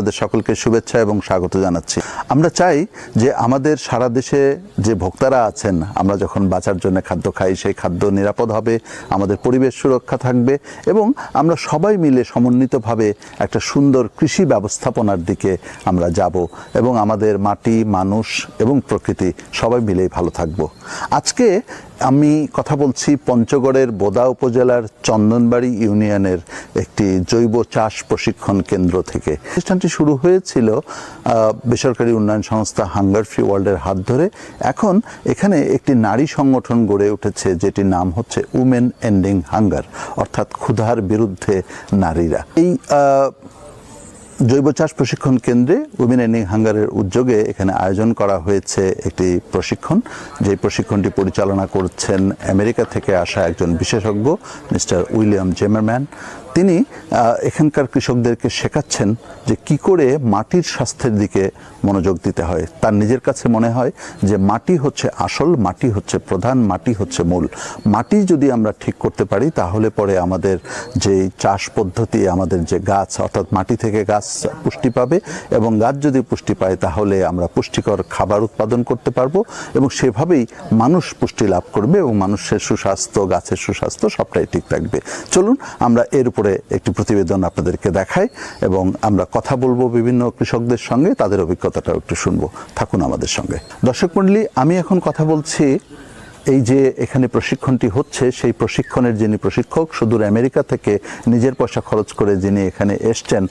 আপনাদের সকলকে শুভেচ্ছা এবং স্বাগত জানাচ্ছি। আমরা চাই যে আমাদের সারা দেশে যে ভোক্তারা আছেন, আমরা যখন বাঁচার জন্য খাদ্য খাই, সেই খাদ্য নিরাপদ হবে, আমাদের পরিবেশ সুরক্ষা থাকবে এবং আমরা সবাই মিলে সমন্বিতভাবে একটা সুন্দর কৃষি ব্যবস্থাপনার দিকে আমরা যাব এবং আমাদের মাটি, মানুষ এবং প্রকৃতি সবাই মিলেই ভালো থাকব। আজকে আমি কথা বলছি পঞ্চগড়ের বোদা উপজেলার চন্দনবাড়ি ইউনিয়নের একটি জৈব চাষ প্রশিক্ষণ কেন্দ্র থেকে। প্রতিষ্ঠানটি শুরু হয়েছিল বেসরকারি উন্নয়ন সংস্থা হাঙ্গার ফ্রি ওয়ার্ল্ডের হাত ধরে। এখন এখানে একটি নারী সংগঠন গড়ে উঠেছে, যেটির নাম হচ্ছে উমেন এন্ডিং হাঙ্গার অর্থাৎ ক্ষুধার বিরুদ্ধে নারীরা। এই জৈব চাষ প্রশিক্ষণ কেন্দ্রে উইমেন এন্ডিং হাঙ্গারের উদ্যোগে এখানে আয়োজন করা হয়েছে একটি প্রশিক্ষণ। যে প্রশিক্ষণটি পরিচালনা করছেন আমেরিকা থেকে আসা একজন বিশেষজ্ঞ, মিস্টার উইলিয়াম জেমারম্যান। তিনি এখানকার কৃষকদেরকে শেখাচ্ছেন যে কি করে মাটির স্বাস্থ্যের দিকে মনোযোগ দিতে হয়। তার নিজের কাছে মনে হয় যে মাটি হচ্ছে আসল, মাটি হচ্ছে প্রধান, মাটি হচ্ছে মূল। মাটি যদি আমরা ঠিক করতে পারি, তাহলে পরে আমাদের যে চাষ পদ্ধতি, আমাদের যে গাছ, অর্থাৎ মাটি থেকে গাছ পুষ্টি পাবে এবং গাছ যদি পুষ্টি পায়, তাহলে আমরা পুষ্টিকর খাবার উৎপাদন করতে পারব এবং সেভাবেই মানুষ পুষ্টি লাভ করবে এবং মানুষের সুস্বাস্থ্য, গাছের সুস্বাস্থ্য সবটাই ঠিক থাকবে। চলুন, আমরা এর উপরে একটি প্রতিবেদন আপনাদেরকে দেখাই এবং আমরা কথা বলব বিভিন্ন কৃষকদের সঙ্গে, তাদের অভিজ্ঞতাটাও একটু শুনব। থাকুন আমাদের সঙ্গে। দর্শক মণ্ডলী, আমি এখন কথা বলছি এই যে এখানে প্রশিক্ষণটি হচ্ছে, সেই প্রশিক্ষণের যিনি প্রশিক্ষক, সুদূর আমেরিকা থেকে নিজের পয়সা খরচ করে যিনি এখানে এসছেন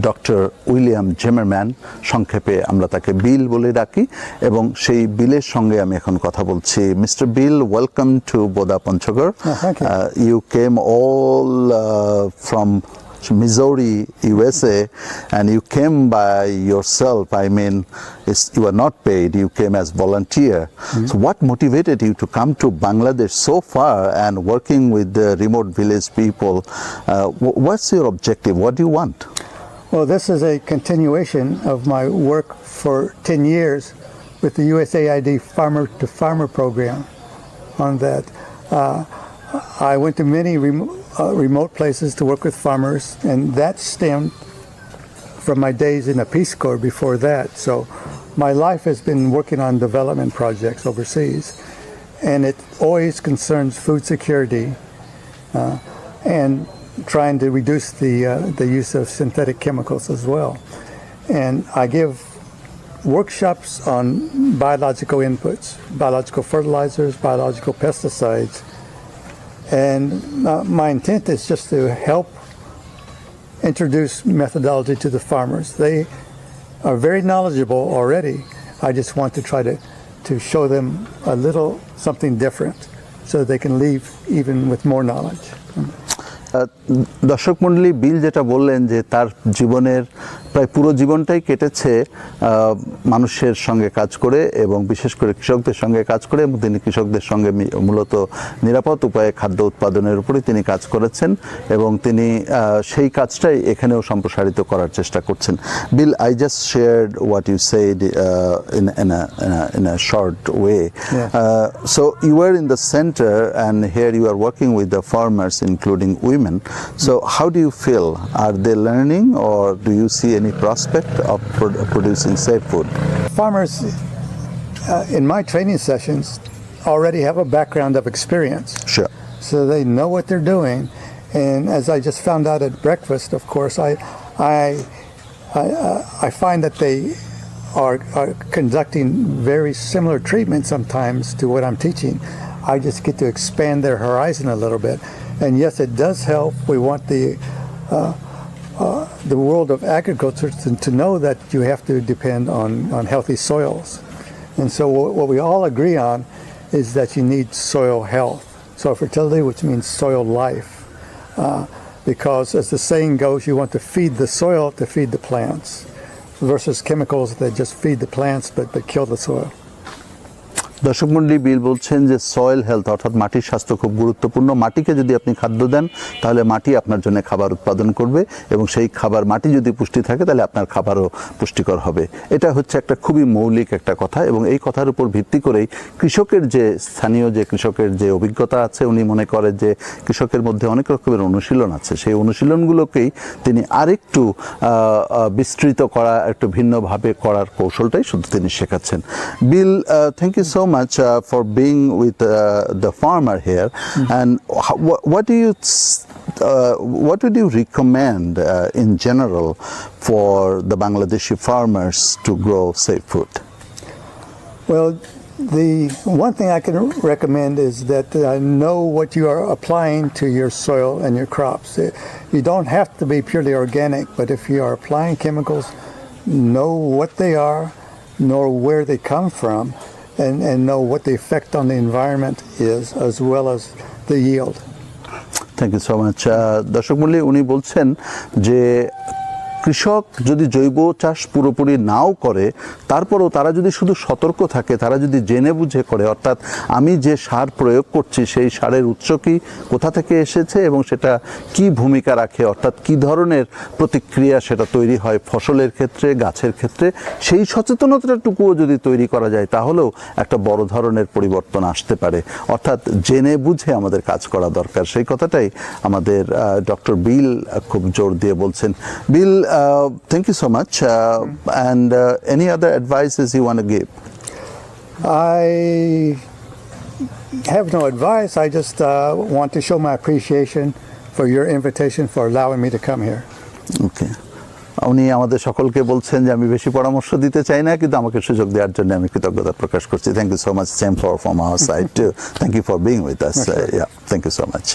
ডক্টর উইলিয়াম জেমারম্যান সংক্ষেপে আমরা তাকে বিল বলে ডাকি এবং সেই বিলের সঙ্গে আমি এখন কথা বলছি Mister Bill welcome to Boda Panchagarh. You came all from Missouri, USA, and you came by yourself. I mean, you are not paid, you came as volunteer. So, what motivated you to come to Bangladesh so far and working with the remote village people? Uh, wh- what's your objective? What do you want? Well, this is a continuation of my work for 10 years with the USAID Farmer to Farmer program on that. Uh, I went to many uh, remote places to work with farmers, and that stemmed from my days in the Peace Corps before that. So my life has been working on development projects overseas, and it always concerns food security uh, and trying to reduce the, uh, the use of synthetic chemicals as well. And I give workshops on biological inputs, biological fertilizers, biological pesticides. And uh, my intent is just to help introduce methodology to the farmers. They are very knowledgeable already. I just want to try to, to show them a little something different so they can leave even with more knowledge. দর্শক মণ্ডলী বিল যেটা বললেন যে তার জীবনের প্রায় পুরো জীবনটাই কেটেছে মানুষের সঙ্গে কাজ করে এবং বিশেষ করে কৃষকদের সঙ্গে কাজ করে এবং তিনি কৃষকদের সঙ্গে মূলত নিরাপদ উপায়ে খাদ্য উৎপাদনের উপরে তিনি কাজ করেছেন এবং তিনি সেই কাজটাই এখানেও সম্প্রসারিত করার চেষ্টা করছেন। Bill I just shared what you said in in a short way so so you were in the center, and here you are working with the farmers, including women. So how do you feel? Are they learning, or do you see any prospect of pro- producing safe food? Farmers uh, in my training sessions already have a background of experience. Sure. so they know what they're doing. And as I just found out at breakfast, of course, I, I, I, uh, I find that they are, are conducting very similar treatment sometimes to what I'm teaching. I just get to expand their horizon a little bit. And yes, it does help. We want the uh, uh, the world of agriculture to, to know that you have to depend on, on healthy soils. And so what, we all agree on is that you need soil health, soil fertility, which means soil life. Uh, because as the saying goes, you want to feed the soil to feed the plants versus chemicals that just feed the plants but, but kill the soil. দর্শক মন্ডলী বিল বলছেন যে soil health অর্থাৎ মাটির স্বাস্থ্য খুব গুরুত্বপূর্ণ। মাটিকে যদি আপনি খাদ্য দেন, তাহলে মাটি আপনার জন্য খাবার উৎপাদন করবে এবং সেই খাবার মাটি যদি পুষ্টি থাকে, তাহলে আপনার খাবারও পুষ্টিকর হবে। এটা হচ্ছে একটা খুবই মৌলিক একটা কথা এবং এই কথার উপর ভিত্তি করেই কৃষকের যে স্থানীয় যে কৃষকের যে অভিজ্ঞতা আছে, উনি মনে করেন যে কৃষকের মধ্যে অনেক রকমের অনুশীলন আছে। সেই অনুশীলনগুলোকেই তিনি আরেকটু বিস্তৃত করা, একটু ভিন্নভাবে করার কৌশলটাই শুধু তিনি শেখাচ্ছেন। Bill thank you so much uh, for being with uh, the farmer here. Mm -hmm. And wh what do you uh, what would you recommend in general for the Bangladeshi farmers to grow safe food? Well, the one thing I can recommend is that uh, know what you are applying to your soil and your crops. It, you don't have to be purely organic, but if you are applying chemicals, know what they are, nor where they come from, and, and know what the effect on the environment is, as well as the yield. Thank you so much দর্শক মূল্যে উনি বলছেন যে কৃষক যদি জৈব চাষ পুরোপুরি নাও করে তারপরেও তারা যদি শুধু সতর্ক থাকে, তারা যদি জেনে বুঝে করে, অর্থাৎ আমি যে সার প্রয়োগ করছি, সেই সারের উৎস কি, কোথা থেকে এসেছে এবং সেটা কি ভূমিকা রাখে, অর্থাৎ কি ধরনের প্রতিক্রিয়া সেটা তৈরি হয় ফসলের ক্ষেত্রে, গাছের ক্ষেত্রে, সেই সচেতনতাটুকুও যদি তৈরি করা যায়, তাহলেও একটা বড় ধরনের পরিবর্তন আসতে পারে। অর্থাৎ জেনে বুঝে আমাদের কাজ করা দরকার। সেই কথাটাই আমাদের ডক্টর বিল খুব জোর দিয়ে বলছেন। Bill thank you so much and any other advices you want give I have no advice. I just uh, want to show my appreciation for your invitation for allowing me to come here. Okay উনি আমাদের সকলকে বলছেন যে আমি বেশি পরামর্শ দিতে চাই না কিন্তু আমাকে সুযোগ দেওয়ার জন্য আমি কৃতজ্ঞতা প্রকাশ করছি। Thank you so much same for from our side to thank you for being with us yeah thank you so much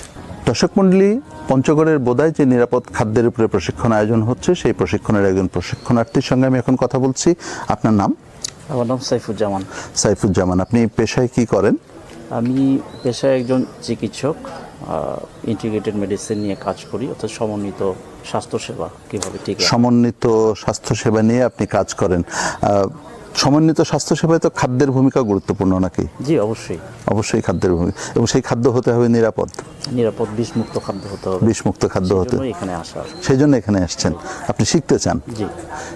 দর্শক মণ্ডলী পঞ্চগড়ের বোধায় যে নিরাপদ খাদ্যের উপরে প্রশিক্ষণ আয়োজন হচ্ছে সেই প্রশিক্ষণের একজন প্রশিক্ষণার্থীর সঙ্গে আমি এখন কথা বলছি। আপনার নাম? আমার নাম সাইফুজ্জামান। সাইফুজ্জামান আপনি পেশায় কি করেন? আমি পেশায় একজন চিকিৎসক ইন্টিগ্রেটেড মেডিসিন নিয়ে কাজ করি অর্থাৎ সমন্বিত স্বাস্থ্যসেবা কীভাবে ঠিক। সমন্বিত স্বাস্থ্যসেবা নিয়ে আপনি কাজ করেন। সমন্বিত স্বাস্থ্যসেবায় তো খাদ্যের ভূমিকা গুরুত্বপূর্ণ নাকি? জি অবশ্যই। অবশ্যই খাদ্যের ভূমিকা এবং সেই খাদ্য হতে হবে নিরাপদ। নিরাপদ বিষমুক্ত খাদ্য হতে হবে। বিষমুক্ত খাদ্য হতে হবে এখানে আসা। সেই জন্য এখানে আসছেন। আপনি শিখতে চান? জি।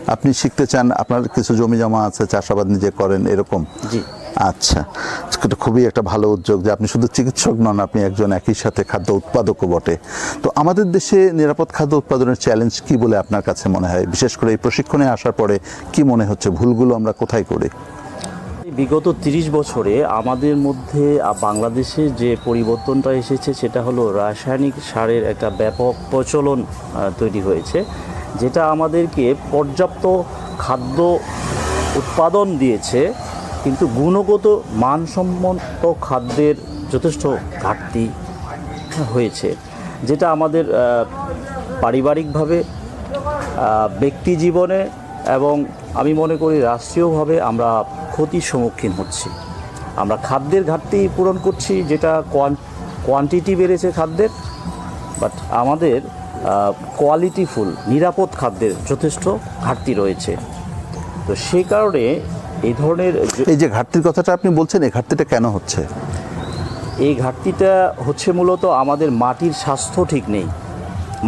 আপনি শিখতে চান আপনার কিছু জমি জমা আছে চাষাবাদ নিজে করেন এরকম? জি। আচ্ছা খুবই একটা ভালো উদ্যোগ যে আপনি শুধু চিকিৎসক নন, আপনি একজন একই সাথে খাদ্য উৎপাদকও বটে। তো আমাদের দেশে নিরাপদ খাদ্য উৎপাদনের চ্যালেঞ্জ কি বলে আপনার কাছে মনে হয়? বিশেষ করে এই প্রশিক্ষণে আসার পরে কি মনে হচ্ছে, ভুলগুলো আমরা কোথায় করি? বিগত তিরিশ বছরে আমাদের মধ্যে বাংলাদেশে যে পরিবর্তনটা এসেছে, সেটা হলো রাসায়নিক সারের একটা ব্যাপক প্রচলন তৈরি হয়েছে, যেটা আমাদেরকে পর্যাপ্ত খাদ্য উৎপাদন দিয়েছে কিন্তু গুণগত মানসম্মত খাদ্যের যথেষ্ট ঘাটতি হয়েছে, যেটা আমাদের পারিবারিকভাবে ব্যক্তি জীবনে এবং আমি মনে করি রাষ্ট্রীয়ভাবে আমরা ক্ষতির সম্মুখীন হচ্ছি। আমরা খাদ্যের ঘাটতি পূরণ করছি, যেটা কোয়ান্টিটি বেড়েছে খাদ্যের বাট আমাদের কোয়ালিটিফুল নিরাপদ খাদ্যের যথেষ্ট ঘাটতি রয়েছে। তো সেই কারণে এই ধরনের এই যে ঘাটতির কথাটা আপনি বলছেন এই ঘাটতিটা কেন হচ্ছে? এই ঘাটতিটা হচ্ছে মূলত আমাদের মাটির স্বাস্থ্য ঠিক নেই।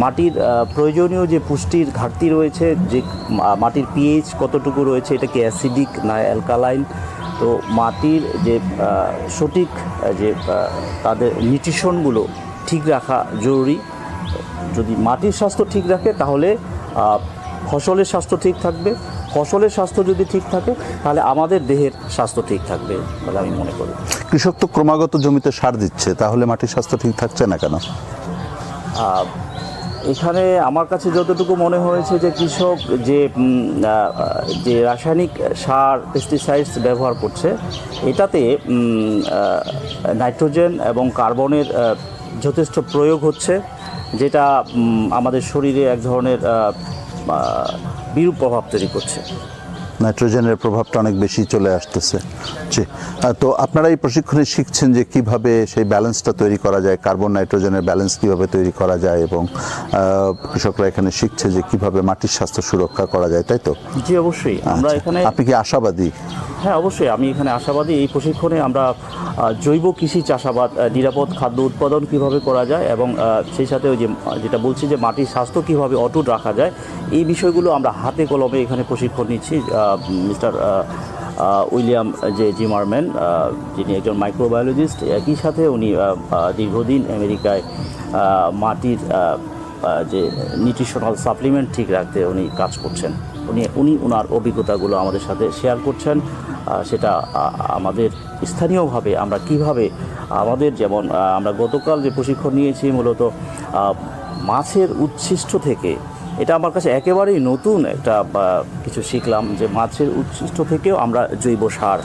মাটির প্রয়োজনীয় যে পুষ্টির ঘাটতি রয়েছে যে মাটির পিএইচ কতটুকু রয়েছে এটা কি অ্যাসিডিক না অ্যালকালাইন তো মাটির যে সঠিক যে তাদের নিউট্রিশনগুলো ঠিক রাখা জরুরি। যদি মাটির স্বাস্থ্য ঠিক রাখে তাহলে ফসলের স্বাস্থ্য ঠিক থাকবে। ফসলের স্বাস্থ্য যদি ঠিক থাকে তাহলে আমাদের দেহের স্বাস্থ্য ঠিক থাকবে বলে আমি মনে করি। কৃষক তো ক্রমাগত জমিতে সার দিচ্ছে তাহলে মাটির স্বাস্থ্য ঠিক থাকছে না কেন? এখানে আমার কাছে যতটুকু মনে হয়েছে যে কৃষক যে যে রাসায়নিক সার পেস্টিসাইডস ব্যবহার করছে এটাতে নাইট্রোজেন এবং কার্বনের যথেষ্ট প্রয়োগ হচ্ছে যেটা আমাদের শরীরে এক ধরনের বিরূপ প্রভাব তৈরি করছে। নাইট্রোজেনের প্রভাবটা অনেক বেশি চলে আসতেছে। জি। তো আপনারা এই প্রশিক্ষণে শিখছেন যে কীভাবে সেই ব্যালেন্সটা তৈরি করা যায় কার্বন নাইট্রোজেনের ব্যালেন্স কীভাবে তৈরি করা যায় এবং কৃষকরা এখানে শিখছে যে কীভাবে মাটির স্বাস্থ্য সুরক্ষা করা যায় তাই তো? জি অবশ্যই। আমরা আচ্ছা। এখানে আপনি কি আশাবাদী? হ্যাঁ অবশ্যই। আমি এখানে আশাবাদী। এই প্রশিক্ষণে আমরা জৈব কৃষি চাষাবাদ নিরাপদ খাদ্য উৎপাদন কীভাবে করা যায় এবং সেই সাথে ওই যে যেটা বলছি যে মাটির স্বাস্থ্য কীভাবে অটুট রাখা যায় এই বিষয়গুলো আমরা হাতে কলমে এখানে প্রশিক্ষণ নিচ্ছি মিস্টার উইলিয়াম যে জিমারম্যান যিনি একজন মাইক্রোবায়োলজিস্ট, একই সাথে উনি দীর্ঘদিন আমেরিকায় মাটির যে নিউট্রিশনাল সাপ্লিমেন্ট ঠিক রাখতে উনি কাজ করছেন। উনি উনি ওনার অভিজ্ঞতাগুলো আমাদের সাথে শেয়ার করছেন সেটা আমাদের স্থানীয়ভাবে আমরা কীভাবে, আমাদের যেমন আমরা গতকাল যে প্রশিক্ষণ নিয়েছি মূলত মাছের উচ্ছিষ্ট থেকে এটা আমার কাছে একেবারেই নতুন একটা কিছু শিখলাম যে মাছের উচ্ছিষ্ট থেকেও আমরা জৈব সার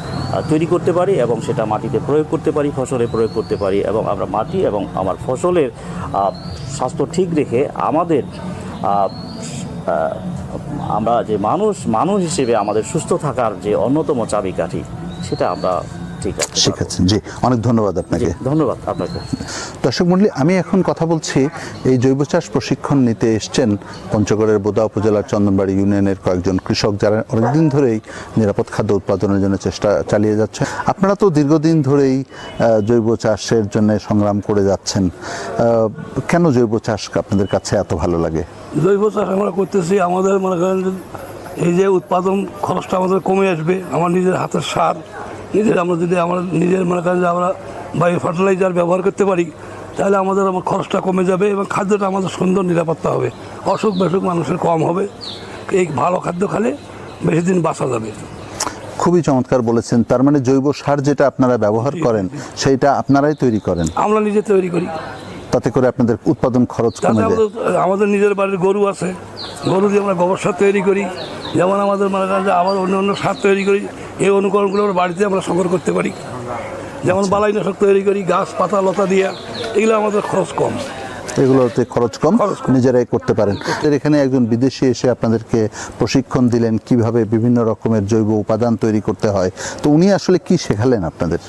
তৈরি করতে পারি এবং সেটা মাটিতে প্রয়োগ করতে পারি, ফসলে প্রয়োগ করতে পারি এবং আমরা মাটি এবং আমার ফসলের স্বাস্থ্য ঠিক রেখে আমাদের আমরা যে মানুষ মানুষ হিসেবে আমাদের সুস্থ থাকার যে অন্যতম চাবিকাঠি, সেটা আমরা ঠিক আছে শিখেছেন জি। অনেক ধন্যবাদ আপনাকে। ধন্যবাদ আপনাকে। দর্শক মন্ডলী আমি এখন কথা বলছি এই জৈব চাষ প্রশিক্ষণ নিতে এসছেন পঞ্চগড়ের বোদা উপজেলার চন্দনবাড়ি ইউনিয়নের কয়েকজন কৃষক যারা অনেকদিন ধরেই নিরাপদ খাদ্য উৎপাদনের জন্য চেষ্টা চালিয়ে যাচ্ছে আপনারা তো দীর্ঘদিন ধরেই জৈব চাষের জন্য সংগ্রাম করে যাচ্ছেন। কেন জৈব চাষ আপনাদের কাছে এত ভালো লাগে? জৈব চাষ আমরা করতেছি আমাদের মনে করেন এই যে উৎপাদন খরচটা আমাদের কমে আসবে আমার নিজের হাতের সার নিজের আমরা যদি আমরা নিজের মনে করেন যে আমরা বায়ো ফার্টিলাইজার ব্যবহার করতে পারি তাহলে আমাদের আমার খরচটা কমে যাবে এবং খাদ্যটা আমাদের সুন্দর নিরাপত্তা হবে। অসুখ বেসুখ মানুষের কম হবে। এই ভালো খাদ্য খেলে বেশি দিন বাঁচা যাবে। খুবই চমৎকার বলেছেন। তার মানে জৈব সার যেটা আপনারা ব্যবহার করেন সেইটা আপনারাই তৈরি করেন? আমরা নিজে তৈরি করি। তাতে করে আপনাদের উৎপাদন খরচ কমে যায়। আমাদের আমাদের নিজের বাড়ির গরু আছে। গরু দিয়ে আমরা গোবর সার তৈরি করি। যেমন আমাদের মনে করেন যে আবার অন্য অন্য সার তৈরি করি। এই অনুকরণগুলো আমরা বাড়িতে আমরা সংগ্রহ করতে পারি। যেমন বালাইনাশক তৈরি করি গাছ পাতা লতা দিয়ে। এগুলো আমাদের খরচ কম। এগুলোতে খরচ কম নিজেরাই করতে পারেন। এখানে একজন বিদেশি এসে আপনাদেরকে প্রশিক্ষণ দিলেন কীভাবে বিভিন্ন রকমের জৈব উপাদান তৈরি করতে হয়। তো উনি আসলে কি শেখালেন আপনাদের?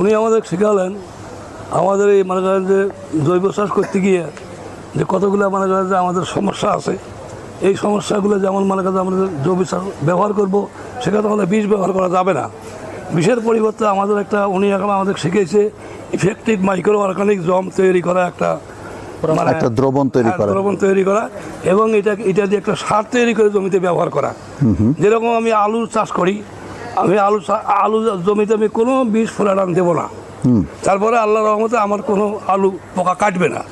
উনি আমাদের শেখালেন আমাদের এই মনে করেন যে জৈব চাষ করতে গিয়ে যে কতগুলো মনে করেন যে আমাদের সমস্যা আছে এই সমস্যাগুলো যেমন মনে করেন আমাদের জৈব সার ব্যবহার করব সেখানে আমাদের বীজ ব্যবহার করা যাবে না। বিষের পরিবর্তে আমাদের একটা উনি এখন আমাদের শিখেছে ইফেক্টিভ মাইক্রো অর্গানিক জম তৈরি করা একটা মানে একটা দ্রবণ তৈরি হ্যাঁ, করা। দ্রবণ তৈরি করা এবং এটা এটা দিয়ে একটা সার তৈরি করে জমিতে ব্যবহার করা। যেরকম আমি আলু চাষ করি আমি আলু চা- আলু জমিতে আমি কোনো বীজ ফোলারান দেবো না। তারপরে আল্লাহ রহমতে আমার কোনো আলু পোকা কাটবে না।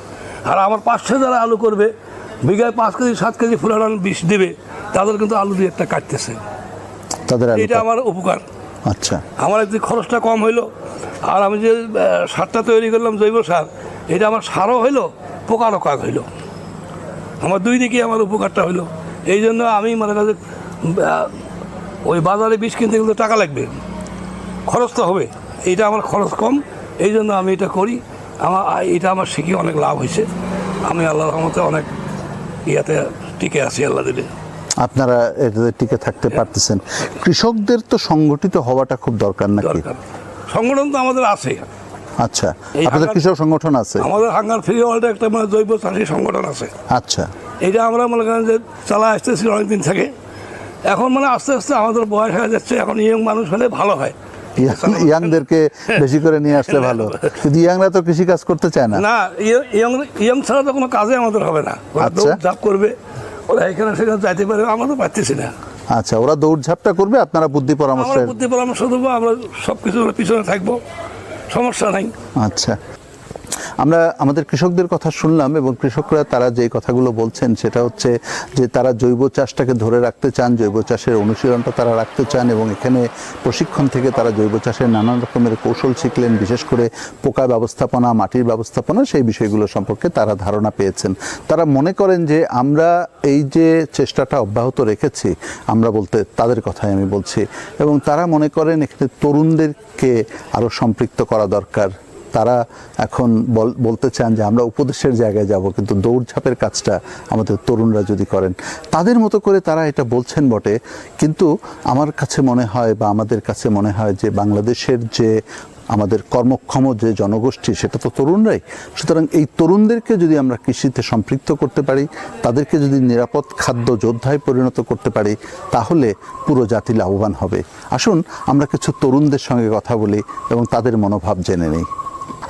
আর আমার পাঁচশো যারা আলু করবে বিঘায় পাঁচ কেজি সাত কেজি ফুলারান বিষ দেবে তাদের কিন্তু আলু দিয়ে একটা কাটতেছে। তাদের এটা আমার উপকার। আচ্ছা। আমার একটু খরচটা কম হইল আর আমি যে সারটা তৈরি করলাম জৈব সার এটা আমার সারও হইল পোকারও কাজ হইল। আমার দুই দিকে আমার উপকারটা হইল। এই জন্য আমি মনে কাছে ওই বাজারে বীজ কিনতে গেলে তো টাকা লাগবে। খরচ তো হবে। এইটা আমার খরচ কম। এই জন্য আমি এটা করি। আমার এটা আমার শিখে অনেক লাভ হয়েছে আমি আল্লাহ রহমতে অনেক ইয়াতে টিকে আছি আল্লাহ দিলে। আপনারা এটাতে টিকে থাকতে পারতেছেন। কৃষকদের তো সংগঠিত হওয়াটা খুব দরকার নাকি? দরকার। সংগঠন তো আমাদের আছে। আচ্ছা আপনাদের কৃষক সংগঠন আছে? আমাদের হাঙ্গার ফ্রি ওয়ার্ল্ড একটা মানে জৈব চাষী সংগঠন আছে। আচ্ছা। এটা আমরা মনে করেন যে চালা আসতেছি অনেকদিন থেকে। এখন মানে আস্তে আস্তে আমাদের বয়স হয়ে যাচ্ছে এখন ইয়ং মানুষ হলে ভালো হয়। ইয়াং- ইয়াংদেরকে বেশি করে নিয়ে আসলে ভালো। কিন্তু ইয়াংরা তো কৃষি কাজ করতে চায় না। না ইয়ং ইয়ং ছাড়া তো কোনো কাজে আমাদের হবে না। আচ্ছা। করবে ওরা এখানে সেখানে যাইতে পারবে আমরা তো পারতেছি না। আচ্ছা ওরা দৌড়ঝাপটা করবে আপনারা বুদ্ধি পরামর্শ বুদ্ধি পরামর্শ দেবো আমরা সব কিছু পিছনে থাকব সমস্যা নাই। আচ্ছা। আমরা আমাদের কৃষকদের কথা শুনলাম এবং কৃষকরা তারা যে কথাগুলো বলছেন সেটা হচ্ছে যে তারা জৈব চাষটাকে ধরে রাখতে চান, জৈব চাষের অনুশীলনটা তারা রাখতে চান এবং এখানে প্রশিক্ষণ থেকে তারা জৈব চাষের নানান রকমের কৌশল শিখলেন, বিশেষ করে পোকা ব্যবস্থাপনা, মাটির ব্যবস্থাপনা সেই বিষয়গুলো সম্পর্কে তারা ধারণা পেয়েছেন। তারা মনে করেন যে আমরা এই যে চেষ্টাটা অব্যাহত রেখেছি, আমরা বলতে তাদের কথাই আমি বলছি এবং তারা মনে করেন এখানে তরুণদেরকে আরও সম্পৃক্ত করা দরকার। তারা এখন বল- বলতে চান যে আমরা উপদেশের জায়গায় যাব, কিন্তু দৌড়ঝাঁপের কাজটা আমাদের তরুণরা যদি করেন, তাদের মতো করে তারা এটা বলছেন বটে। কিন্তু আমার কাছে মনে হয় বা আমাদের কাছে মনে হয় যে বাংলাদেশের যে আমাদের কর্মক্ষম যে জনগোষ্ঠী, সেটা তো তরুণরাই। সুতরাং এই তরুণদেরকে যদি আমরা কৃষিতে সম্পৃক্ত করতে পারি, তাদেরকে যদি নিরাপদ খাদ্য যোদ্ধায় পরিণত করতে পারি, তাহলে পুরো জাতি লাভবান হবে। আসুন আমরা কিছু তরুণদের সঙ্গে কথা বলি এবং তাদের মনোভাব জেনে নিই।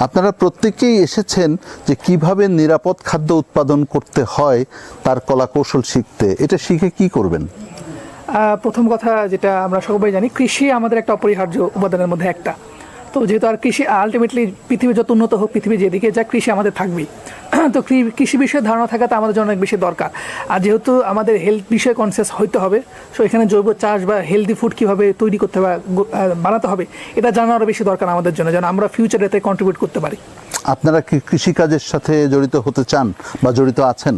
আপনারা প্রত্যেকেই এসেছেন যে কীভাবে নিরাপদ খাদ্য উৎপাদন করতে হয় তার কলাকৌশল শিখতে। এটা শিখে কি করবেন? প্রথম কথা যেটা আমরা সবাই জানি, কৃষি আমাদের একটা অপরিহার্য উপাদানের মধ্যে একটা। তো যেহেতু আর কৃষি আলটিমেটলি পৃথিবী যত উন্নত হোক, পৃথিবী যেদিকে যা কৃষি আমাদের থাকবেই। তো কৃষি বিষয়ে ধারণা থাকাটা আমাদের জন্য অনেক বেশি দরকার। আর যেহেতু আমাদের হেলথ বিষয়ে কনসিয়াস হইতে হবে সো এখানে জৈব চাষ বা হেলদি ফুড কীভাবে তৈরি করতে হবে বা বানাতে হবে, এটা জানা আরও বেশি দরকার আমাদের জন্য, যেন আমরা ফিউচারে এতে কন্ট্রিবিউট করতে পারি। আপনারা কি কৃষিকাজের সাথে জড়িত হতে চান বা জড়িত আছেন?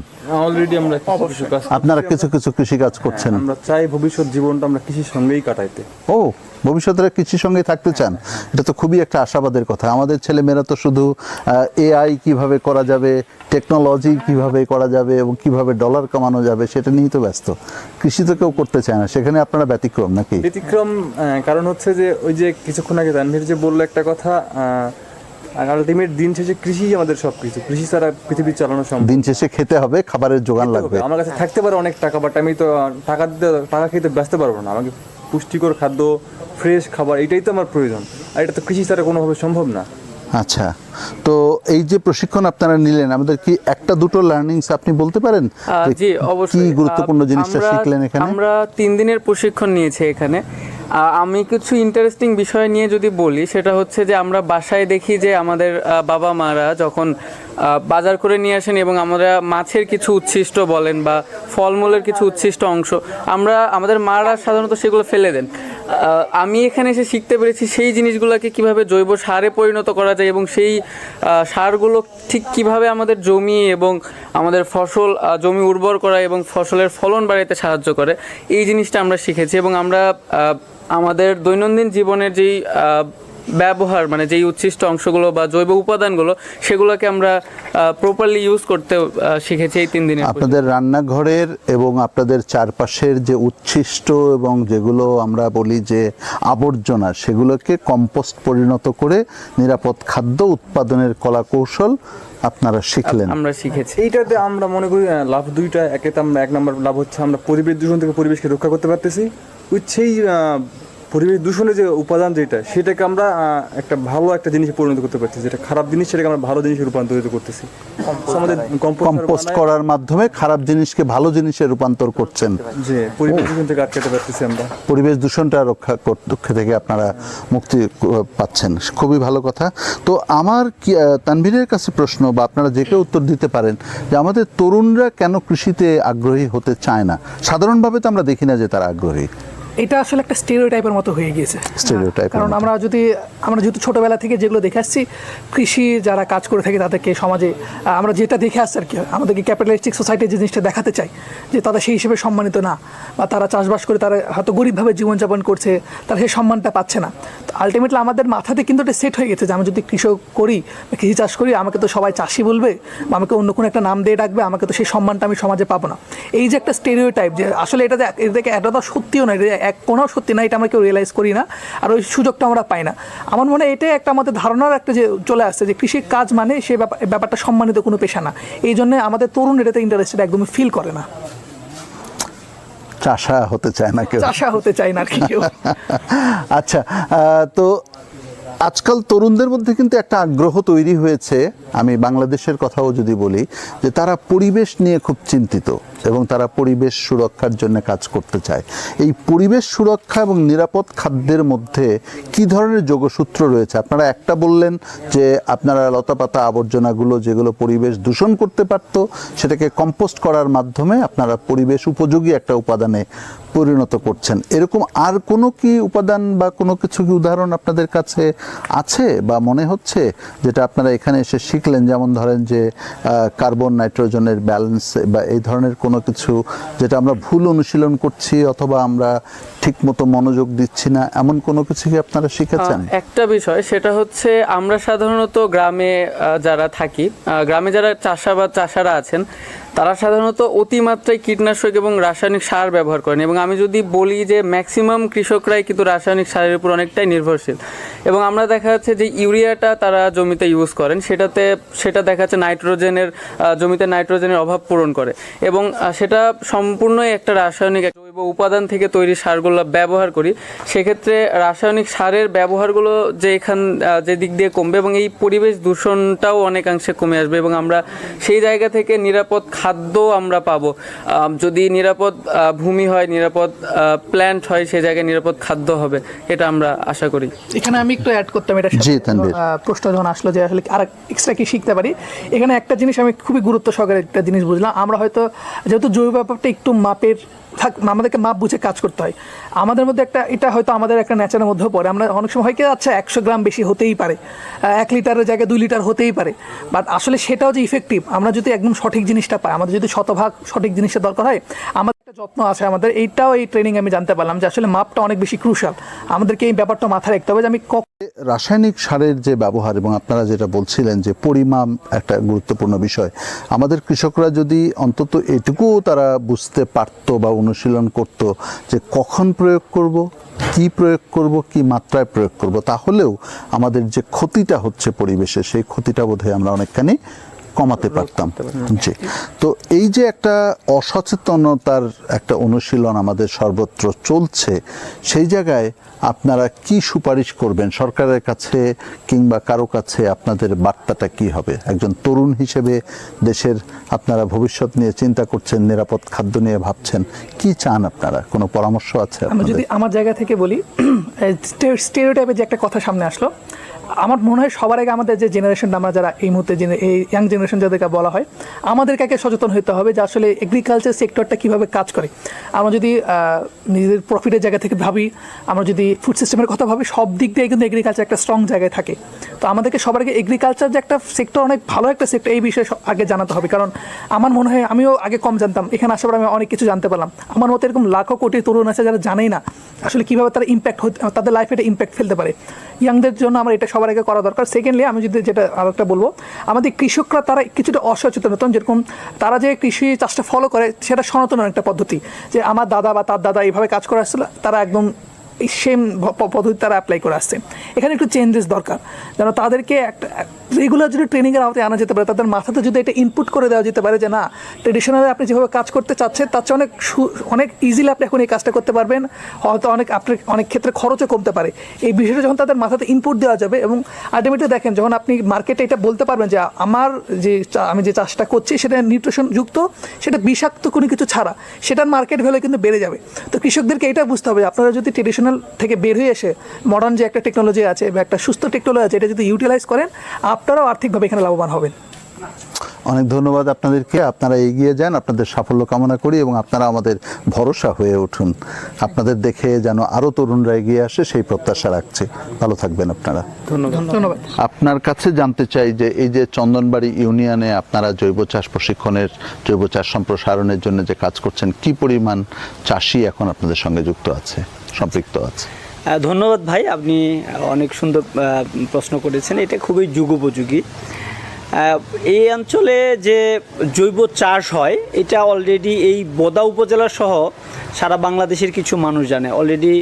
অলরেডি আমরা কিছু কাজ আপনারা কিছু কিছু কৃষিকাজ করছেন। আমরা চাই ভবিষ্যৎ জীবনটা আমরা কৃষির সঙ্গেই কাটাইতে। ও ভবিষ্যতে কৃষির সঙ্গে থাকতে চান? এটা তো খুবই একটা আশাবাদের কথা। আমাদের ছেলেমেয়েরা তো শুধু এআই কীভাবে করা যাবে টেকনোলজি কীভাবে করা যাবে এবং কীভাবে ডলার কামানো যাবে সেটা নিয়েই তো ব্যস্ত। কৃষি তো কেউ করতে চায় না। সেখানে আপনারা ব্যতিক্রম নাকি? ব্যতিক্রম কারণ হচ্ছে যে ওই যে কিছুক্ষণ আগে তানভীর যে বলল একটা কথা আলটিমেট দিন শেষে কৃষি আমাদের সব কিছু কৃষি ছাড়া পৃথিবী চালানো সম্ভব। দিন শেষে খেতে হবে খাবারের যোগান লাগবে। আমার কাছে থাকতে পারে অনেক টাকা বাট আমি তো টাকা দিতে টাকা খেতে ব্যস্ত পারব না। আমাকে পুষ্টিকর খাদ্য ফ্রেশ খাবার এটাই তো আমার প্রয়োজন। আর এটা তো কৃষি ছাড়া কোনোভাবে সম্ভব না। আচ্ছা। তো এই যে প্রশিক্ষণ আপনারা নিলেন আমাদের কি একটা দুটো লার্নিংস আপনি বলতে পারেন? জি কি গুরুত্বপূর্ণ জিনিসটা আমরা- শিখলেন এখানে? আমরা তিন দিনের প্রশিক্ষণ নিয়েছি এখানে। আমি কিছু ইন্টারেস্টিং বিষয় নিয়ে যদি বলি সেটা হচ্ছে যে আমরা বাসায় দেখি যে আমাদের বাবা মারা যখন বাজার করে নিয়ে আসেন এবং আমরা মাছের কিছু উচ্ছিষ্ট বলেন বা ফলমূলের কিছু উচ্ছিষ্ট অংশ আমরা আমাদের মারা সাধারণত সেগুলো ফেলে দেন। আমি এখানে এসে শিখতে পেরেছি সেই জিনিসগুলোকে কীভাবে জৈব সারে পরিণত করা যায় এবং সেই সারগুলো ঠিক কীভাবে আমাদের জমি এবং আমাদের ফসল জমি উর্বর করা এবং ফসলের ফলন বাড়াতে সাহায্য করে। এই জিনিসটা আমরা শিখেছি এবং আমরা আমাদের দৈনন্দিন জীবনের যেই ব্যবহার মানে যেই উচ্ছিষ্ট অংশগুলো বা জৈব উপাদানগুলো সেগুলোকে আমরা প্রপারলি ইউজ করতে শিখেছি এই তিন দিনে আপনাদের রান্নাঘরের এবং আপনাদের চারপাশের যে উচ্ছিষ্ট এবং যেগুলো আমরা বলি যে আবর্জনা সেগুলোকে কম্পোস্ট পরিণত করে নিরাপদ খাদ্য উৎপাদনের কলা কৌশল আপনারা শিখলেন। আমরা শিখেছি। এইটাতে আমরা মনে করি লাভ দুইটা একেতে আমরা এক নম্বর লাভ হচ্ছে আমরা পরিবেশ দূষণ থেকে পরিবেশকে রক্ষা করতে পারতেছি। উইথ সেই পরিবেশ দূষণের যে উপাদান যেটা সেটাকে আমরা একটা ভালো একটা জিনিসে পরিণত করতে পারছি যেটা খারাপ জিনিস সেটাকে আমরা ভালো জিনিসে রূপান্তরিত করতেছি। কম্পোস্ট কম্পোস্ট করার মাধ্যমে খারাপ জিনিসকে ভালো জিনিসে রূপান্তর করছেন। যে পরিবেশ দূষণ থেকে আটকাতে পারতেছি আমরা। পরিবেশ দূষণটা রক্ষা করতে থেকে আপনারা মুক্তি পাচ্ছেন। খুবই ভালো কথা। তো আমার কি তানভীরের কাছে প্রশ্ন বা আপনারা যে কেউ উত্তর দিতে পারেন যে আমাদের তরুণরা কেন কৃষিতে আগ্রহী হতে চায় না? সাধারণভাবে তো আমরা দেখি না যে তারা আগ্রহী। এটা আসলে একটা স্টেরিও টাইপের মতো হয়ে গিয়েছে। Stereotype কারণ আমরা যদি আমরা যেহেতু ছোটবেলা থেকে যেগুলো দেখে আসছি কৃষি যারা কাজ করে থাকে তাদেরকে সমাজে আমরা যেটা দেখে আসছি আর কি আমাদেরকে ক্যাপিটালিস্টিক সোসাইটি যে জিনিসটা দেখাতে চাই যে তারা সেই হিসেবে সম্মানিত না বা তারা চাষবাস করে তারা হয়তো গরিবভাবে জীবনযাপন করছে তারা সেই সম্মানটা পাচ্ছে না। তো আলটিমেটলি আমাদের মাথাতে কিন্তু এটা সেট হয়ে গেছে যে আমি যদি কৃষক করি বা কৃষি চাষ করি আমাকে তো সবাই চাষি বলবে বা আমাকে অন্য কোনো একটা নাম দিয়ে ডাকবে আমাকে তো সেই সম্মানটা আমি সমাজে পাবো না। এই যে একটা স্টেরিও টাইপ যে আসলে এটা এটা তো সত্যিও না এটা এক কোনাও সত্যি না এটা আমরা কেউ রিয়েলাইজ করি না আর ওই সুযোগটা আমরা পাই না। আমার মনে হয় এটাই একটা আমাদের ধারণার একটা যে চলে আসছে যে কৃষির কাজ মানে সে ব্যাপার- ব্যাপারটা সম্মানিত কোনো পেশা না। এই জন্য আমাদের তরুণ এটাতে ইন্টারেস্টেড একদমই ফিল করে না। চাষা হতে চায় না কেউ। চাষা হতে চায় না কেউ। আচ্ছা তো আজকাল তরুণদের মধ্যে কিন্তু একটা আগ্রহ তৈরি হয়েছে আমি বাংলাদেশের কথাও যদি বলি যে তারা পরিবেশ নিয়ে খুব চিন্তিত। এবং তারা পরিবেশ সুরক্ষার জন্য কাজ করতে চায়। এই পরিবেশ সুরক্ষা এবং নিরাপদ খাদ্যের মধ্যে কি ধরনের যোগসূত্র রয়েছে? আপনারা একটা বললেন যে আপনারা লতাপাতা আবর্জনাগুলো যেগুলো পরিবেশ দূষণ করতে পারতো, সেটাকে কম্পোস্ট করার মাধ্যমে আপনারা পরিবেশ উপযোগী একটা উপাদানে পরিণত করছেন। এরকম আর কোনো কি উপাদান বা কোনো কিছু কি উদাহরণ আপনাদের কাছে আছে বা মনে হচ্ছে? যেটা আপনারা এখানে এসে শিখলেন, যেমন ধরেন যে কার্বন, নাইট্রোজেনের ব্যালেন্স বা এই ধরনের কোনো কোনো কিছু যেটা আমরা ভুল অনুশীলন করছি অথবা আমরা ঠিক মতো মনোযোগ দিচ্ছি না, এমন কোনো কিছু কি আপনারা শিখেছেন? একটা বিষয়, সেটা হচ্ছে আমরা সাধারণত গ্রামে যারা থাকি গ্রামে যারা চাষাবাদ, চাষারা আছেন তারা সাধারণত অতিমাত্রায় কীটনাশক এবং রাসায়নিক সার ব্যবহার করেন এবং আমি যদি বলি যে ম্যাক্সিমাম কৃষকরাই কিন্তু রাসায়নিক সারের উপর অনেকটাই নির্ভরশীল। এবং আমরা দেখা যাচ্ছে যে ইউরিয়াটা তারা জমিতে ইউজ করেন, সেটাতে, সেটা দেখা যাচ্ছে নাইট্রোজেনের জমিতে নাইট্রোজেনের অভাব পূরণ করে। এবং সেটা সম্পূর্ণই একটা রাসায়নিক জৈব উপাদান থেকে তৈরি সারগুলো ব্যবহার করি। সেক্ষেত্রে রাসায়নিক সারের ব্যবহারগুলো যে এখান যে দিক দিয়ে কমবে এবং এই পরিবেশ দূষণটাও অনেকাংশে কমে আসবে এবং আমরা সেই জায়গা থেকে নিরাপদ খাদ্য আমরা পাবো। যদি নিরাপদ ভূমি হয় নিরাপদ প্ল্যান্ট হয় সেই জায়গায় নিরাপদ খাদ্য হবে এটা আমরা আশা করি। এখানে আমি একটু অ্যাড করতাম এটা প্রশ্ন যখন আসলো যে আসলে আর এক্সট্রা কি শিখতে পারি? এখানে একটা জিনিস আমি খুবই গুরুত্ব সহকারে একটা জিনিস বুঝলাম। আমরা হয়তো যেহেতু জৈব ব্যাপারটা একটু মাপের আমাদেরকে মাপ বুঝে কাজ করতে হয়। আমাদের মধ্যে একটা, এটা হয়তো আমাদের একটা ন্যাচারের মধ্যেও পড়ে। আমরা অনেক সময় হয় কি আচ্ছা একশো গ্রাম বেশি হতেই পারে। এক লিটারের জায়গায় দুই লিটার হতেই পারে। বাট আসলে সেটাও যে ইফেক্টিভ আমরা যদি একদম সঠিক জিনিসটা পাই, আমাদের যদি শতভাগ সঠিক জিনিসটা দরকার হয়, আমাদের একটা যত্ন আছে আমাদের, এইটাও এই ট্রেনিং আমি জানতে পারলাম যে আসলে মাপটা অনেক বেশি ক্রুশাল আমাদেরকে এই ব্যাপারটা মাথায় রাখতে হবে যে আমি রাসায়নিক সারের যে ব্যবহার, এবং আপনারা যেটা বলছিলেন যে পরিমাণ একটা গুরুত্বপূর্ণ বিষয়, আমাদের কৃষকরা যদি অন্তত এটুকুও তারা বুঝতে পারত বা অনুশীলন করত যে কখন প্রয়োগ করব, কি প্রয়োগ করব, কি মাত্রায় প্রয়োগ করব, তাহলেও আমাদের যে ক্ষতিটা হচ্ছে পরিবেশে, সেই ক্ষতিটা বোধহয় আমরা অনেকখানি কমাতে পারতাম। জি। তো এই যে একটা অসচেতনতার একটা অনুশীলন আমাদের সর্বত্র চলছে সেই জায়গায় আপনারা কি সুপারিশ করবেন? সরকারের কাছে কিংবা কারও কাছে আপনাদের বার্তাটা কি হবে? একজন তরুণ হিসেবে দেশের আপনারা ভবিষ্যৎ নিয়ে চিন্তা করছেন নিরাপদ খাদ্য নিয়ে ভাবছেন কি চান আপনারা? কোনো পরামর্শ আছে আমি যদি আমার জায়গা থেকে বলি স্টেরিওটাইপের যে একটা কথা সামনে আসলো আমার মনে হয় সবার আগে আমাদের যে জেনারেশনটা আমরা যারা এই মুহূর্তে এই ইয়াং জেনারেশন যাদেরকে বলা হয়, আমাদেরকে আগে সচেতন হতে হবে যে আসলে এগ্রিকালচার সেক্টরটা কীভাবে কাজ করে। আমরা যদি নিজেদের প্রফিটের জায়গা থেকে ভাবি, আমরা যদি ফুড সিস্টেমের কথা ভাবি, সব দিক দিয়ে কিন্তু এগ্রিকালচার একটা স্ট্রং জায়গায় থাকে। তো আমাদেরকে সবার আগে এগ্রিকালচার যে একটা সেক্টর অনেক ভালো একটা সেক্টর এই বিষয়ে আগে জানাতে হবে। কারণ আমার মনে হয়, আমিও আগে কম জানতাম। এখানে আসার পর আমি অনেক কিছু জানতে পারলাম। আমার মতো এরকম লাখো কোটি তরুণ আছে যারা জানেই না আসলে কীভাবে তারা ইম্প্যাক্ট হতে তাদের লাইফে এটা ইম্প্যাক্ট ফেলতে পারে। ইয়াংদের জন্য আমার এটা সবার আগে করা দরকার। সেকেন্ডলি আমি যদি যেটা আর একটা বলব, আমাদের কৃষকরা তারা কিছুটা অসচেতনতন যেরকম তারা যে কৃষি চাষটা ফলো করে, সেটা সনাতন একটা পদ্ধতি। যে আমার দাদা বা তার দাদা এইভাবে কাজ করে আসছিল, তারা একদম সেম পদ্ধতি তারা অ্যাপ্লাই করে আসছে। এখানে একটু চেঞ্জেস দরকার। যেন তাদেরকে একটা রেগুলার যদি ট্রেনিংয়ের আওতায় আনা যেতে পারে, তাদের মাথাতে যদি এটা ইনপুট করে দেওয়া যেতে পারে যে, না ট্রেডিশনালি আপনি যেভাবে কাজ করতে চাচ্ছেন, তার চেয়ে অনেক অনেক ইজিলি আপনি এখন এই কাজটা করতে পারবেন। হয়তো অনেক আপনার, অনেক ক্ষেত্রে খরচও কমতে পারে। এই বিষয়টা যখন তাদের মাথাতে ইনপুট দেওয়া যাবে এবং আলটিমেটলি দেখেন, যখন আপনি মার্কেটে এটা বলতে পারবেন যে, আমার যে আমি যে চাষটা করছি, সেটা নিউট্রিশন যুক্ত, সেটা বিষাক্ত কোনো কিছু ছাড়া, সেটার মার্কেট ভ্যালু কিন্তু বেড়ে যাবে। তো কৃষকদেরকে এটা বুঝতে হবে, আপনারা যদি ট্রেডিশনাল থেকে বের হয়ে এসে মডার্ন যে একটা টেকনোলজি আছে বা একটা সুস্থ টেকনোলজি আছে, এটা যদি ইউটিলাইজ করেন আপনারাও আর্থিকভাবে এখানে লাভবান হবেন। অনেক ধন্যবাদ আপনাদেরকে। আপনারা এগিয়ে যান আপনাদের সাফল্য কামনা করি এবং আপনারা আমাদের ভরসা হয়ে উঠুন। আপনাদের দেখে যেন আরও তরুণরা এগিয়ে আসে সেই প্রত্যাশা রাখছি। ভালো থাকবেন আপনারা। ধন্যবাদ। ধন্যবাদ। আপনার কাছে জানতে চাই যে এই যে চন্দনবাড়ি ইউনিয়নে আপনারা জৈব চাষ প্রশিক্ষণের জৈব চাষ সম্প্রসারণের জন্য যে কাজ করছেন কি পরিমাণ চাষি এখন আপনাদের সঙ্গে যুক্ত আছে সম্পৃক্ত আছে? ধন্যবাদ ভাই, আপনি অনেক সুন্দর প্রশ্ন করেছেন। এটা খুবই যুগোপযোগী। এই অঞ্চলে যে জৈব চাষ হয়, এটা অলরেডি এই বোদা উপজেলা সহ সারা বাংলাদেশের কিছু মানুষ জানে। অলরেডি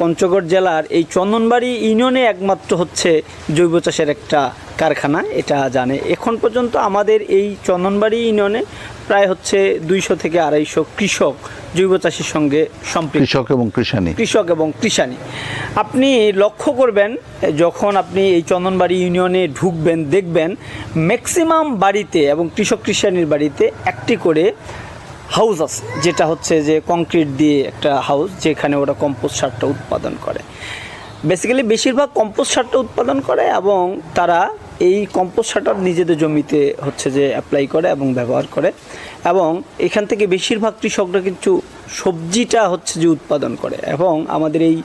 পঞ্চগড় জেলার এই চন্দনবাড়ি ইউনিয়নে একমাত্র হচ্ছে জৈব চাষের একটা কারখানা, এটা জানে। এখন পর্যন্ত আমাদের এই চন্দনবাড়ি ইউনিয়নে প্রায় হচ্ছে দুইশো থেকে আড়াইশো কৃষক জৈব চাষের সঙ্গে সম্পৃক্ত। কৃষক এবং কৃষানি। কৃষক এবং কৃষানি। আপনি লক্ষ্য করবেন যখন আপনি এই চন্দনবাড়ি ইউনিয়নে ঢুকবেন দেখবেন ম্যাক্সিমাম বাড়িতে এবং কৃষক কৃষানির বাড়িতে একটি করে হাউস আছে যেটা হচ্ছে যে কংক্রিট দিয়ে একটা হাউস যেখানে ওরা কম্পোস্ট সারটা উৎপাদন করে। বেসিক্যালি বেশিরভাগ কম্পোস্ট সারটা উৎপাদন করে এবং তারা এই কম্পোস্ট সারটা নিজেদের জমিতে হচ্ছে যে অ্যাপ্লাই করে এবং ব্যবহার করে এবং এখান থেকে বেশিরভাগ কৃষকরা কিন্তু সবজিটা হচ্ছে যে উৎপাদন করে এবং আমাদের এই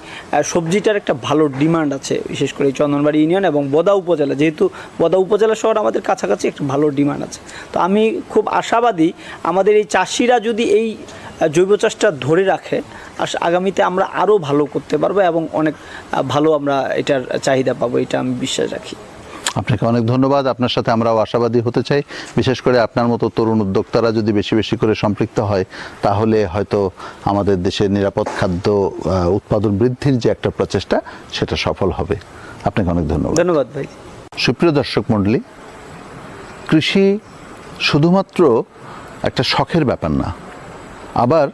সবজিটার একটা ভালো ডিমান্ড আছে, বিশেষ করে এই চন্দনবাড়ি ইউনিয়ন এবং বদা উপজেলা। যেহেতু বদা উপজেলা শহর আমাদের কাছাকাছি একটা ভালো ডিমান্ড আছে। তো আমি খুব আশাবাদী আমাদের এই চাষিরা যদি এই জৈব চাষটা ধরে রাখে আগামীতে আমরা আরও ভালো করতে পারব এবং অনেক ভালো আমরা এটার চাহিদা পাবো এটা আমি বিশ্বাস রাখি। আপনাকে অনেক ধন্যবাদ। আপনার সাথে আমরাও আশাবাদী হতে চাই। বিশেষ করে আপনার মতো তরুণ উদ্যোক্তারা যদি বেশি বেশি করে সম্পৃক্ত হয় তাহলে হয়তো আমাদের দেশের নিরাপদ খাদ্য উৎপাদন বৃদ্ধির যে একটা প্রচেষ্টা সেটা সফল হবে। আপনাকে অনেক ধন্যবাদ। ধন্যবাদ ভাই। সুপ্রিয় দর্শক মণ্ডলী কৃষি শুধুমাত্র একটা শখের ব্যাপার না আবার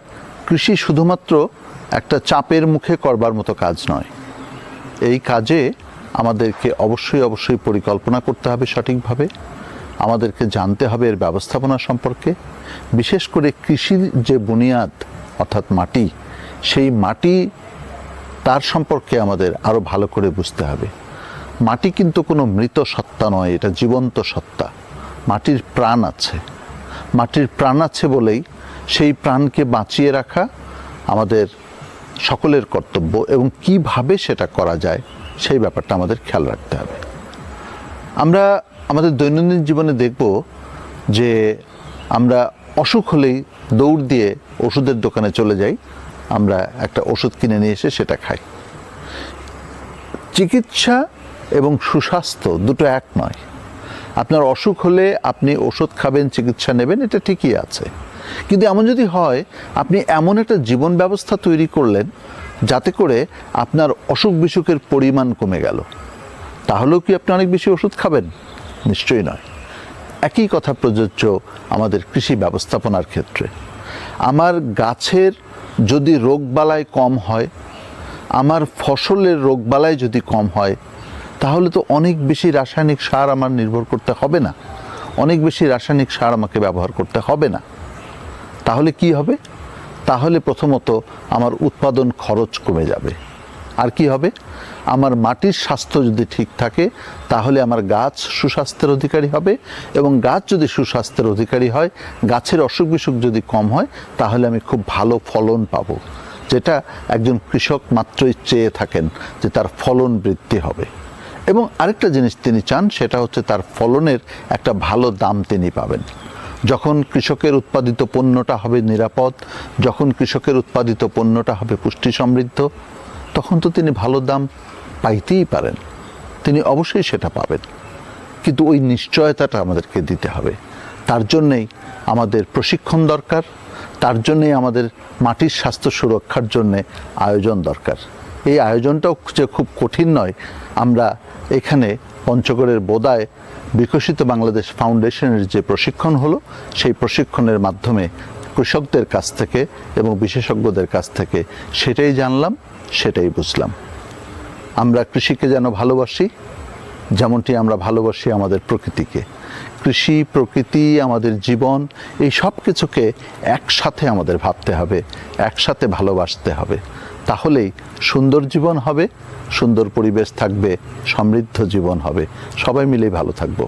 কৃষি শুধুমাত্র একটা চাপের মুখে করবার মতো কাজ নয়। এই কাজে আমাদেরকে অবশ্যই অবশ্যই পরিকল্পনা করতে হবে সঠিকভাবে। আমাদেরকে জানতে হবে এর ব্যবস্থাপনা সম্পর্কে। বিশেষ করে কৃষির যে বুনিয়াদ, অর্থাৎ মাটি, সেই মাটি তার সম্পর্কে আমাদের আরও ভালো করে বুঝতে হবে। মাটি কিন্তু কোনো মৃত সত্তা নয়, এটা জীবন্ত সত্তা। মাটির প্রাণ আছে। মাটির প্রাণ আছে বলেই সেই প্রাণকে বাঁচিয়ে রাখা আমাদের সকলের কর্তব্য এবং কীভাবে সেটা করা যায় সেই ব্যাপারটা আমাদের খেয়াল রাখতে হবে। আমরা আমাদের দৈনন্দিন জীবনে দেখব যে আমরা অসুখ হলেই দৌড় দিয়ে ওষুধের দোকানে চলে যাই, আমরা একটা ওষুধ কিনে নিয়ে এসে সেটা খাই। চিকিৎসা এবং সুস্বাস্থ্য দুটো এক নয়। আপনার অসুখ হলে আপনি ওষুধ খাবেন, চিকিৎসা নেবেন, এটা ঠিকই আছে। কিন্তু এমন যদি হয়, আপনি এমন একটা জীবন ব্যবস্থা তৈরি করলেন যাতে করে আপনার অসুখ বিসুখের পরিমাণ কমে গেল। তাহলেও কি আপনি অনেক বেশি ওষুধ খাবেন? নিশ্চয়ই নয়। একই কথা প্রযোজ্য আমাদের কৃষি ব্যবস্থাপনার ক্ষেত্রে। আমার গাছের যদি রোগবালাই কম হয়, আমার ফসলের রোগবালাই যদি কম হয়, তাহলে তো অনেক বেশি রাসায়নিক সার আমার নির্ভর করতে হবে না। অনেক বেশি রাসায়নিক সার আমাকে ব্যবহার করতে হবে না। তাহলে কি হবে? তাহলে প্রথমত আমার উৎপাদন খরচ কমে যাবে। আর কি হবে? আমার মাটির স্বাস্থ্য যদি ঠিক থাকে, তাহলে আমার গাছ সুস্বাস্থ্যের অধিকারী হবে এবং গাছ যদি সুস্বাস্থ্যের অধিকারী হয়, গাছের অসুখ বিসুখ যদি কম হয়, তাহলে আমি খুব ভালো ফলন পাবো। যেটা একজন কৃষক মাত্রই চেয়ে থাকেন যে তার ফলন বৃদ্ধি হবে। এবং আরেকটা জিনিস তিনি চান, সেটা হচ্ছে তার ফলনের একটা ভালো দাম তিনি পাবেন। যখন কৃষকের উৎপাদিত পণ্যটা হবে নিরাপদ, যখন কৃষকের উৎপাদিত পণ্যটা হবে পুষ্টি সমৃদ্ধ, তখন তো তিনি ভালো দাম পাইতেই পারেন। তিনি অবশ্যই সেটা পাবেন। কিন্তু ওই নিশ্চয়তাটা আমাদেরকে দিতে হবে। তার জন্যেই আমাদের প্রশিক্ষণ দরকার, তার জন্যেই আমাদের মাটির স্বাস্থ্য সুরক্ষার জন্যে আয়োজন দরকার। এই আয়োজনটাও যে খুব কঠিন নয়, আমরা এখানে পঞ্চগড়ের বোদায় বিকশিত বাংলাদেশ ফাউন্ডেশনের যে প্রশিক্ষণ হলো, সেই প্রশিক্ষণের মাধ্যমে কৃষকদের কাছ থেকে এবং বিশেষজ্ঞদের কাছ থেকে সেটাই জানলাম, সেটাই বুঝলাম। আমরা কৃষিকে যেন ভালোবাসি, যেমনটি আমরা ভালোবাসি আমাদের প্রকৃতিকে। কৃষি, প্রকৃতি, আমাদের জীবন, এই সব কিছুকে একসাথে আমাদের ভাবতে হবে, একসাথে ভালোবাসতে হবে। তাহলেই সুন্দর জীবন হবে সুন্দর পরিবেশ থাকবে সমৃদ্ধ জীবন হবে। সবাই মিলেই ভালো থাকব।